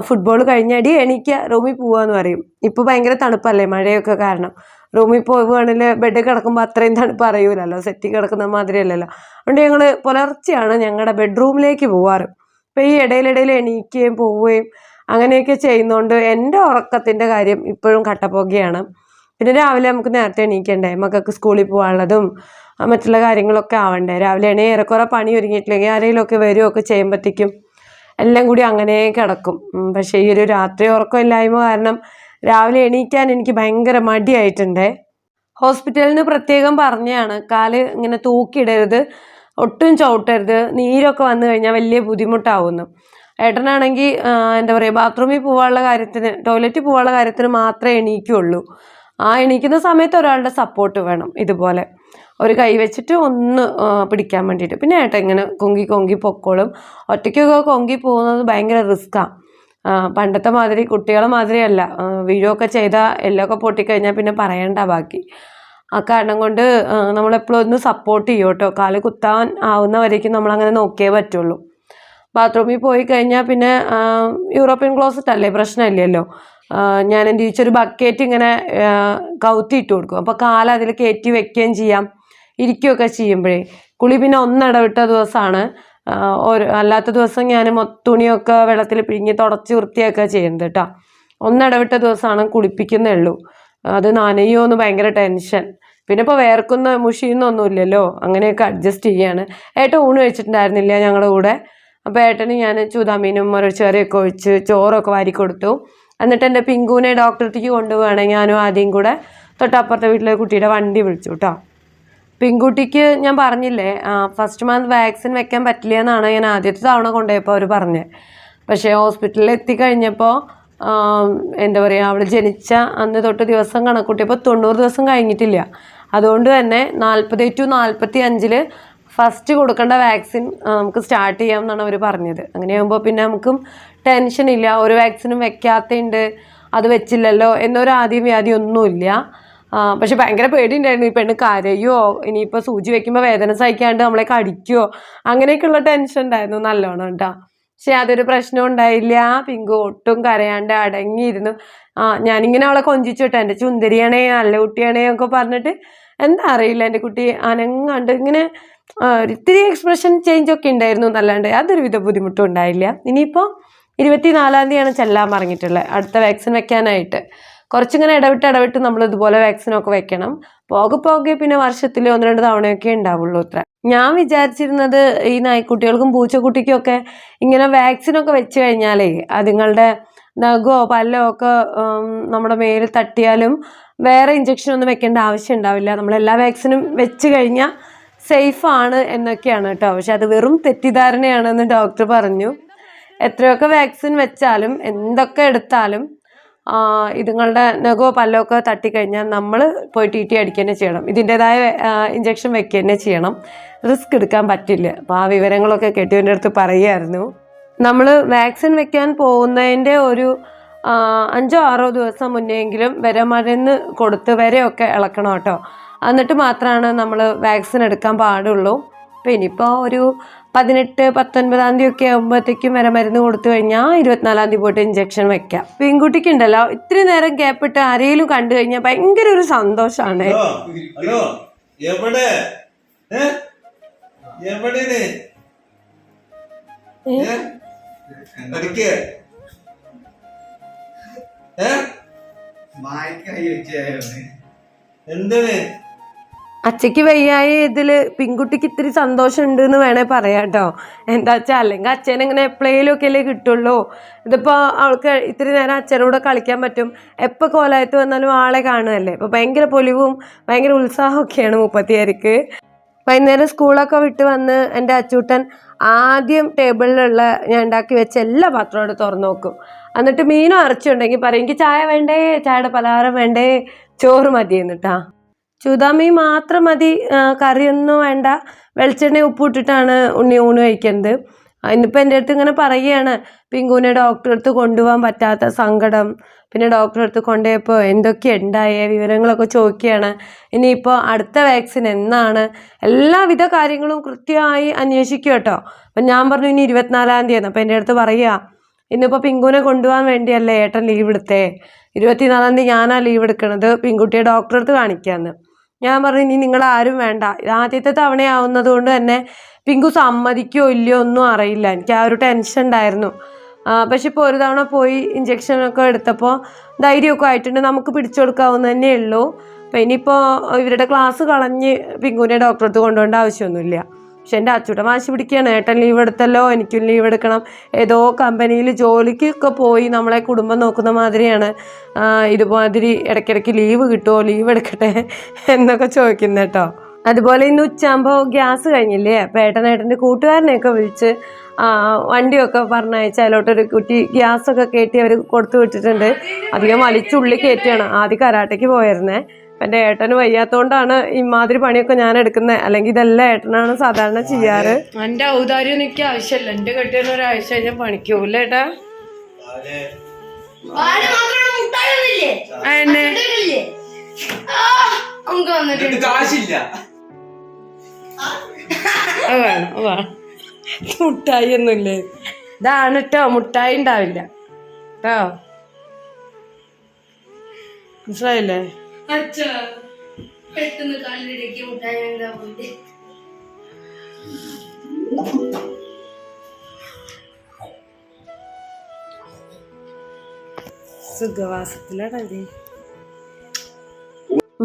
ഫുട്ബോൾ കഴിഞ്ഞടി എണീക്കുക റൂമിൽ പോവാന്ന് പറയും. ഇപ്പൊ ഭയങ്കര തണുപ്പല്ലേ മഴയൊക്കെ കാരണം. റൂമിൽ പോവുകയാണെങ്കിൽ ബെഡിൽ കിടക്കുമ്പോൾ അത്രയും തണുപ്പ് അറിയൂലല്ലോ സെറ്റിൽ കിടക്കുന്ന മാതിരി അല്ലല്ലോ അതുകൊണ്ട് ഞങ്ങൾ പുലർച്ചെയാണ് ഞങ്ങളുടെ ബെഡ്റൂമിലേക്ക് പോവാറ്. അപ്പോൾ ഈ ഇടയിലിടയിൽ എണീക്കുകയും പോവുകയും അങ്ങനെയൊക്കെ ചെയ്യുന്നതുകൊണ്ട് എന്റെ ഉറക്കത്തിന്റെ കാര്യം ഇപ്പോഴും കട്ടപ്പോകയാണ്. പിന്നെ രാവിലെ നമുക്ക് നേരത്തെ എണീക്കണ്ടേ മക്കൾക്ക് സ്കൂളിൽ പോകാനുള്ളതും മറ്റുള്ള കാര്യങ്ങളൊക്കെ ആവണ്ടേ. രാവിലെ എണീ ഏറെക്കുറെ പണി ഒരുങ്ങിയിട്ടില്ലെങ്കിൽ ആരെങ്കിലുമൊക്കെ വരുമൊക്കെ ചെയ്യുമ്പോഴത്തേക്കും എല്ലാം കൂടി അങ്ങനെ കിടക്കും. പക്ഷേ ഈ ഒരു രാത്രി ഉറക്കമില്ലായ്മ കാരണം രാവിലെ എണീക്കാൻ എനിക്ക് ഭയങ്കര മടിയായിട്ടുണ്ട്. ഹോസ്പിറ്റലിൽ നിന്ന് പ്രത്യേകം പറഞ്ഞാണ് കാൽ ഇങ്ങനെ തൂക്കിയിടരുത് ഒട്ടും ചവിട്ടരുത് നീരൊക്കെ വന്നു കഴിഞ്ഞാൽ വലിയ ബുദ്ധിമുട്ടാവുന്നു. ഏട്ടനാണെങ്കിൽ എന്താ പറയുക ബാത്റൂമിൽ പോകാനുള്ള കാര്യത്തിന് ടോയ്ലറ്റിൽ പോകാനുള്ള കാര്യത്തിന് മാത്രമേ എണീക്കുള്ളൂ. ആ എണീക്കുന്ന സമയത്ത് ഒരാളുടെ സപ്പോർട്ട് വേണം ഇതുപോലെ. ഒരു കൈ വെച്ചിട്ട് ഒന്ന് പിടിക്കാൻ വേണ്ടിയിട്ട്. പിന്നെ ഏട്ടാ ഇങ്ങനെ കൊങ്കി കൊങ്കി പൊക്കോളും. ഒറ്റയ്ക്കൊക്കെ കൊങ്കി പോകുന്നത് ഭയങ്കര റിസ്ക്കാണ് പണ്ടത്തെ മാതിരി കുട്ടികളെ മാതിരിയല്ല. വീഴുകയൊക്കെ ചെയ്താൽ എല്ലൊക്കെ പൊട്ടിക്കഴിഞ്ഞാൽ പിന്നെ പറയണ്ട ബാക്കി. ആ കാരണം കൊണ്ട് നമ്മളെപ്പോഴും ഒന്ന് സപ്പോർട്ട് ചെയ്യും കേട്ടോ കാൽ കുത്താൻ ആവുന്നവരേക്കും നമ്മളങ്ങനെ നോക്കിയേ പറ്റുള്ളൂ. ബാത്റൂമിൽ പോയി കഴിഞ്ഞാൽ പിന്നെ യൂറോപ്യൻ ക്ലോസറ്റ് അല്ലേ? പ്രശ്നമില്ലല്ലോ. ഞാൻ എന്ത് ചോദിച്ചൊരു ബക്കറ്റ് ഇങ്ങനെ കൗത്തിയിട്ട് കൗത്തി കൊടുക്കും. അപ്പോൾ കാൽ അതിൽ കയറ്റി വെക്കുകയും ചെയ്യാം. ഇരിക്കുകയൊക്കെ ചെയ്യുമ്പോഴേ. കുളി പിന്നെ ഒന്നിടവിട്ട ദിവസമാണ്. ഒരു അല്ലാത്ത ദിവസം ഞാൻ തുണിയൊക്കെ വെള്ളത്തിൽ പിഴിഞ്ഞ് തുടച്ച് വൃത്തിയാക്കുക ചെയ്യുന്നത് കേട്ടോ. ഒന്നിടവിട്ട ദിവസമാണ് കുളിപ്പിക്കുന്നേ ഉള്ളൂ അത് നനയോ എന്ന് ഭയങ്കര ടെൻഷൻ. പിന്നെ ഇപ്പോൾ വേർക്കുന്ന മുഷിയുന്നൊന്നും ഇല്ലല്ലോ. അങ്ങനെയൊക്കെ അഡ്ജസ്റ്റ് ചെയ്യാണ്. ഏട്ടൻ ഊണ് കഴിച്ചിട്ടുണ്ടായിരുന്നില്ല ഞങ്ങളുടെ കൂടെ. അപ്പോൾ ഏട്ടന് ഞാൻ ചൂതാമീനും മുരച്ചുകറിയൊക്കെ ഒഴിച്ച് ചോറൊക്കെ വാരി കൊടുത്തു. എന്നിട്ട് എന്റെ പിങ്കുവിനെ ഡോക്ടറത്തേക്ക് കൊണ്ടുപോവുകയാണെങ്കിൽ ഞാനും ആദ്യം കൂടെ തൊട്ടപ്പുറത്തെ വീട്ടിലെ കുട്ടിയുടെ വണ്ടി വിളിച്ചു കേട്ടോ. പെൺകുട്ടിക്ക് ഞാൻ പറഞ്ഞില്ലേ ഫസ്റ്റ് മന്ത് വാക്സിൻ വെക്കാൻ പറ്റില്ല എന്നാണ് ഞാൻ ആദ്യത്തെ തവണ കൊണ്ടുപോയപ്പോൾ അവർ പറഞ്ഞത് പക്ഷേ ഹോസ്പിറ്റലിൽ എത്തിക്കഴിഞ്ഞപ്പോൾ എന്താ പറയുക അവൾ ജനിച്ച അന്ന് തൊട്ട് ദിവസം കണക്കൂട്ടിയപ്പോൾ തൊണ്ണൂറ് ദിവസം കഴിഞ്ഞിട്ടില്ല. അതുകൊണ്ട് തന്നെ നാൽപ്പത് ടു നാൽപ്പത്തി അഞ്ചിൽ ഫസ്റ്റ് കൊടുക്കേണ്ട വാക്സിൻ നമുക്ക് സ്റ്റാർട്ട് ചെയ്യാം എന്നാണ് അവർ പറഞ്ഞത്. അങ്ങനെയാകുമ്പോൾ പിന്നെ നമുക്കും ടെൻഷൻ ഇല്ല ഒരു വാക്സിനും വെക്കാത്തതുണ്ട് അത് വെച്ചില്ലല്ലോ എന്നൊരു ആദ്യം വ്യാധി ഒന്നുമില്ല പക്ഷെ ഭയങ്കര പേടിയുണ്ടായിരുന്നു ഈ പെണ്ണ് കരയോ ഇനിയിപ്പോൾ സൂചി വെക്കുമ്പോൾ വേദന സഹിക്കാണ്ട് നമ്മളെ കടിക്കുമോ അങ്ങനെയൊക്കെയുള്ള ടെൻഷൻ ഉണ്ടായിരുന്നു നല്ലോണം കേട്ടോ. പക്ഷെ അതൊരു പ്രശ്നം ഉണ്ടായില്ല. പിങ്കു ഒട്ടും കരയാണ്ട് അടങ്ങിയിരുന്നു. ആ ഞാനിങ്ങനെ അവളെ കൊഞ്ചിച്ചു വിട്ടാ. എന്റെ ചുന്ദരിയാണേ നല്ല കുട്ടിയാണേ ഒക്കെ പറഞ്ഞിട്ട് എന്താ അറിയില്ല എന്റെ കുട്ടി അനങ്ങാണ്ട് ഇങ്ങനെ ഒരിത്തിരി എക്സ്പ്രഷൻ ചേഞ്ച് ഒക്കെ ഉണ്ടായിരുന്നു എന്നല്ലാണ്ട് അതൊരു വിധ ബുദ്ധിമുട്ടും ഉണ്ടായില്ല. ഇനിയിപ്പോൾ ഇരുപത്തി നാലാം തീയതിയാണ് ചെല്ലാൻ പറഞ്ഞിട്ടുള്ളത്. അടുത്ത വാക്സിൻ വെക്കാനായിട്ട്. കുറച്ചിങ്ങനെ ഇടവിട്ട് ഇടവിട്ട് നമ്മൾ ഇതുപോലെ വാക്സിനൊക്കെ വെക്കണം. പോകെ പോകെ പിന്നെ വർഷത്തിൽ ഒന്ന് രണ്ട് തവണയൊക്കെ ഉണ്ടാവുള്ളൂ അത്ര. ഞാൻ വിചാരിച്ചിരുന്നത് ഈ നായ്ക്കുട്ടികൾക്കും പൂച്ചക്കുട്ടിക്കും ഒക്കെ ഇങ്ങനെ വാക്സിനൊക്കെ വെച്ച് കഴിഞ്ഞാലേ അതുങ്ങളുടെ നഖോ പല്ലോ ഒക്കെ നമ്മുടെ മേൽ തട്ടിയാലും വേറെ ഇഞ്ചക്ഷൻ ഒന്നും വെക്കേണ്ട ആവശ്യം ഉണ്ടാവില്ല. നമ്മൾ എല്ലാ വാക്സിനും വെച്ച് കഴിഞ്ഞാൽ സേഫ് ആണ് എന്നൊക്കെയാണ് കേട്ടോ. പക്ഷെ അത് വെറും തെറ്റിദ്ധാരണയാണെന്ന് ഡോക്ടർ പറഞ്ഞു. എത്രയൊക്കെ വാക്സിൻ വെച്ചാലും എന്തൊക്കെ എടുത്താലും ഇതുങ്ങളുടെ നഖോ പല്ലോ ഒക്കെ തട്ടിക്കഴിഞ്ഞാൽ നമ്മൾ പോയി ടി ടി അടിക്കുക തന്നെ ചെയ്യണം. ഇതിന്റെതായ ഇഞ്ചക്ഷൻ വെക്കുക തന്നെ ചെയ്യണം. റിസ്ക് എടുക്കാൻ പറ്റില്ല. അപ്പോൾ ആ വിവരങ്ങളൊക്കെ കെട്ടിയവന്റെ അടുത്ത് പറയുമായിരുന്നു നമ്മൾ വാക്സിൻ വെക്കാൻ പോകുന്നതിന്റെ ഒരു അഞ്ചോ ആറോ ദിവസം മുന്നെയെങ്കിലും വിരമരുന്ന് കൊടുത്ത് വരെയൊക്കെ ഇളക്കണം കേട്ടോ. എന്നിട്ട് മാത്രമാണ് നമ്മൾ വാക്സിൻ എടുക്കാൻ പാടുള്ളൂ. അപ്പോൾ ഇനിയിപ്പോൾ ഒരു പതിനെട്ട് പത്തൊൻപതാം തീയതി ഒക്കെ ആകുമ്പോഴത്തേക്കും വരെ മരുന്ന് കൊടുത്തു കഴിഞ്ഞാൽ ഇരുപത്തിനാലാം തീയതി പോയിട്ട് ഇഞ്ചക്ഷൻ വെക്കാം. പെൺകുട്ടിക്ക് ഉണ്ടല്ലോ ഇത്രയും നേരം കേപ്പിട്ട് ആരെങ്കിലും കണ്ടു കഴിഞ്ഞാൽ ഭയങ്കര ഒരു സന്തോഷമാണ് എന്താണ്? അച്ഛക്ക് വയ്യായ ഇതിൽ പെൺകുട്ടിക്ക് ഇത്തിരി സന്തോഷം ഉണ്ട് എന്ന് വേണേ പറയാം കേട്ടോ എന്താ വെച്ചാൽ അല്ലെങ്കിൽ അച്ഛൻ ഇങ്ങനെ എപ്പോഴേലും ഒക്കെ അല്ലേ കിട്ടുള്ളൂ. ഇതിപ്പോൾ അവൾക്ക് ഇത്തിരി നേരം അച്ഛനോട് കളിക്കാൻ പറ്റും. എപ്പോൾ കോലായത്ത് വന്നാലും ആളെ കാണുമല്ലേ ഇപ്പോൾ ഭയങ്കര പൊലിവും ഭയങ്കര ഉത്സാഹമൊക്കെയാണ് മുപ്പത്തിയാർക്ക് വൈകുന്നേരം സ്കൂളൊക്കെ വിട്ട് വന്ന് എന്റെ അച്ചൂട്ടൻ ആദ്യം ടേബിളിലുള്ള ഞാൻ ഉണ്ടാക്കി വെച്ച എല്ലാ പാത്രവും തുറന്നു നോക്കും. എന്നിട്ട് മീനും അരച്ചുണ്ടെങ്കിൽ പറയും എനിക്ക് ചായ വേണ്ടേ? ചായയുടെ പലഹാരം വേണ്ടേ? ചോറ് മതി എന്നിട്ടാ ചൂതാമീ മാത്രം മതി കറിയൊന്നും വേണ്ട. വെളിച്ചെണ്ണ ഉപ്പിട്ടിട്ടാണ് ഉണ്ണി ഊണ് കഴിക്കുന്നത്. ഇന്നിപ്പോൾ എന്റെ അടുത്ത് ഇങ്ങനെ പറയുകയാണ് പിങ്കുവിനെ ഡോക്ടറെ അടുത്ത് കൊണ്ടുപോകാൻ പറ്റാത്ത സങ്കടം. പിന്നെ ഡോക്ടറെ അടുത്ത് കൊണ്ടുപോയപ്പോൾ എന്തൊക്കെ ഉണ്ടായേ? വിവരങ്ങളൊക്കെ ചോദിക്കുകയാണ്. ഇനിയിപ്പോൾ അടുത്ത വാക്സിൻ എന്നാണ്? എല്ലാവിധ കാര്യങ്ങളും കൃത്യമായി അന്വേഷിക്കും കേട്ടോ. അപ്പം ഞാൻ പറഞ്ഞു ഇനി ഇരുപത്തിനാലാം തീയതി അപ്പോൾ എന്റെ അടുത്ത് പറയുക ഇന്നിപ്പോൾ പിങ്കുവിനെ കൊണ്ടുപോകാൻ വേണ്ടിയല്ലേ ഏട്ടൻ ലീവ് എടുത്തേ? ഇരുപത്തിനാലാം തീയതി ഞാനാണ് ലീവ് എടുക്കണത്. പെൺകുട്ടിയെ ഡോക്ടറെ അടുത്ത് കാണിക്കാമെന്ന് ഞാൻ പറഞ്ഞു ഇനി നിങ്ങൾ ആരും വേണ്ട. ഇത് ആദ്യത്തെ തവണയാവുന്നത് കൊണ്ട് തന്നെ പിങ്കു സമ്മതിക്കോ ഇല്ലയോ ഒന്നും അറിയില്ല. എനിക്ക് ആ ഒരു ടെൻഷൻ ഉണ്ടായിരുന്നു. പക്ഷെ ഇപ്പോൾ ഒരു തവണ പോയി ഇഞ്ചെക്ഷനൊക്കെ എടുത്തപ്പോൾ ധൈര്യമൊക്കെ ആയിട്ടുണ്ട്. നമുക്ക് പിടിച്ചു കൊടുക്കാവുന്ന തന്നെ ഉള്ളൂ. അപ്പോൾ ഇനിയിപ്പോൾ ഇവരുടെ ക്ലാസ് കളഞ്ഞ് പിങ്കുവിനെ ഡോക്ടറെ അടുത്ത് കൊണ്ടുപോകേണ്ട ആവശ്യമൊന്നുമില്ല. പക്ഷെ എന്റെ അച്ചൂട്ടൻ വാശി പിടിക്കുകയാണ്. ഏട്ടൻ ലീവ് എടുത്തല്ലോ എനിക്കും ലീവ് എടുക്കണം. ഏതോ കമ്പനിയിൽ ജോലിക്കൊക്കെ പോയി നമ്മളെ കുടുംബം നോക്കുന്ന മാതിരിയാണ്. ഇതുമാതിരി ഇടയ്ക്കിടയ്ക്ക് ലീവ് കിട്ടുമോ ലീവ് എടുക്കട്ടെ എന്നൊക്കെ ചോദിക്കുന്നത് കേട്ടോ അതുപോലെ ഇന്ന് ഉച്ചയാകുമ്പോൾ ഗ്യാസ് കഴിഞ്ഞില്ലേ? ഏട്ടൻ ഏട്ടനേട്ടന്റെ കൂട്ടുകാരനെയൊക്കെ വിളിച്ച് വണ്ടിയൊക്കെ പറഞ്ഞയച്ച് അതിലോട്ടൊരു കുട്ടി ഗ്യാസൊക്കെ കയറ്റി അവർ കൊടുത്തു വിട്ടിട്ടുണ്ട്. അധികം വലിച്ചുള്ളി കയറ്റിയാണ്. ആദ്യം കരാട്ടയ്ക്ക് പോയിരുന്നേ. അപ്പം എന്റെ ഏട്ടൻ വയ്യാത്തോണ്ടാണ് ഇമാതിരി പണിയൊക്കെ ഞാൻ എടുക്കുന്നത് അല്ലെങ്കിൽ ഇതെല്ലാം ഏട്ടനാണ് സാധാരണ ചെയ്യാറ്. എന്റെ ഔദാര്യം എനിക്ക് ആവശ്യമില്ല എന്റെ കെട്ടിയതിന് ഒരാഴ്ച കഴിഞ്ഞാൽ പണിക്ക് പോകില്ല ഏട്ടാ? എന്നെ. നമുക്ക് വന്നിട്ടുണ്ട് വേണം വേണം മുട്ടായി ഒന്നുമില്ലേ ഇതാണ് കേട്ടോ മുട്ടായി ഉണ്ടാവില്ല. കേട്ടോ മനസ്സിലായില്ലേ? അച്ഛാ പെട്ടെന്ന് കല്ലിടയ്ക്ക് മുട്ടായി എന്താ പോയിട്ട്. സുഖവാസത്തിലാണ്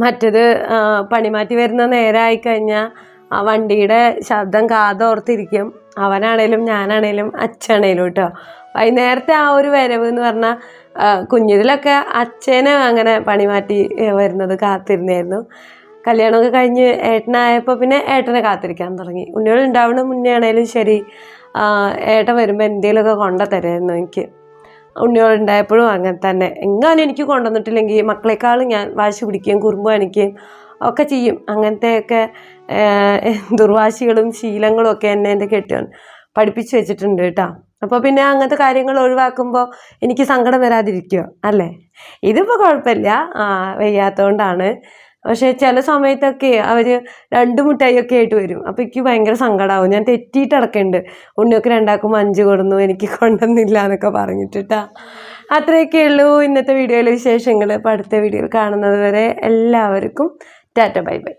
മറ്റത് പണിമാറ്റി വരുന്ന നേരമായി കഴിഞ്ഞാൽ ആ വണ്ടിയുടെ ശബ്ദം കാതോർത്തിരിക്കും. അവനാണേലും ഞാനാണേലും അച്ഛനാണേലും കേട്ടോ വൈകുന്നേരത്തെ ആ ഒരു വരവ് എന്ന് പറഞ്ഞാൽ കുഞ്ഞിതിലൊക്കെ അച്ഛനെ അങ്ങനെ പണി മാറ്റി വരുന്നത് കാത്തിരുന്നായിരുന്നു കല്യാണമൊക്കെ കഴിഞ്ഞ് ഏട്ടനായപ്പോൾ പിന്നെ ഏട്ടനെ കാത്തിരിക്കാൻ തുടങ്ങി. ഉണ്ണികൾ ഉണ്ടാവുന്ന മുന്നേ ആണേലും ശരി ഏട്ടൻ വരുമ്പോൾ എന്തെങ്കിലുമൊക്കെ കൊണ്ടുതരായിരുന്നു എനിക്ക്. ഉണ്ണികൾ ഉണ്ടായപ്പോഴും അങ്ങനെ തന്നെ. എങ്ങാനും എനിക്ക് കൊണ്ടുവന്നിട്ടില്ലെങ്കിൽ മക്കളെക്കാളും ഞാൻ വാശി പിടിക്കുകയും കുറുമ്പ് കാണിക്കുകയും ഒക്കെ ചെയ്യും. അങ്ങനത്തെയൊക്കെ ദുർവാശികളും ശീലങ്ങളും ഒക്കെ എന്നെ എന്റെ കെട്ടിയോൻ പഠിപ്പിച്ചു വെച്ചിട്ടുണ്ട് കേട്ടോ. അപ്പോൾ പിന്നെ അങ്ങനത്തെ കാര്യങ്ങൾ ഒഴിവാക്കുമ്പോൾ എനിക്ക് സങ്കടം വരാതിരിക്കുമോ അല്ലേ? ഇതിപ്പോൾ കുഴപ്പമില്ല. വയ്യാത്തതുകൊണ്ടാണ് പക്ഷേ ചില സമയത്തൊക്കെ അവർ രണ്ട് മുട്ടായിയൊക്കെ ആയിട്ട് വരും. അപ്പോൾ എനിക്ക് ഭയങ്കര സങ്കടമാവും ഞാൻ തെറ്റിയിട്ട് അടക്കുന്നുണ്ട് ഉണ്ണിയൊക്കെ രണ്ടാക്കും അഞ്ച് കൊടുന്നു എനിക്ക് കൊണ്ടുവന്നില്ല എന്നൊക്കെ പറഞ്ഞിട്ടാ അത്രയൊക്കെ ഉള്ളൂ ഇന്നത്തെ വീഡിയോയിലെ വിശേഷങ്ങൾ അപ്പോൾ അടുത്ത വീഡിയോയിൽ കാണുന്നത് വരെ എല്ലാവർക്കും ടാറ്റ ബൈ ബൈ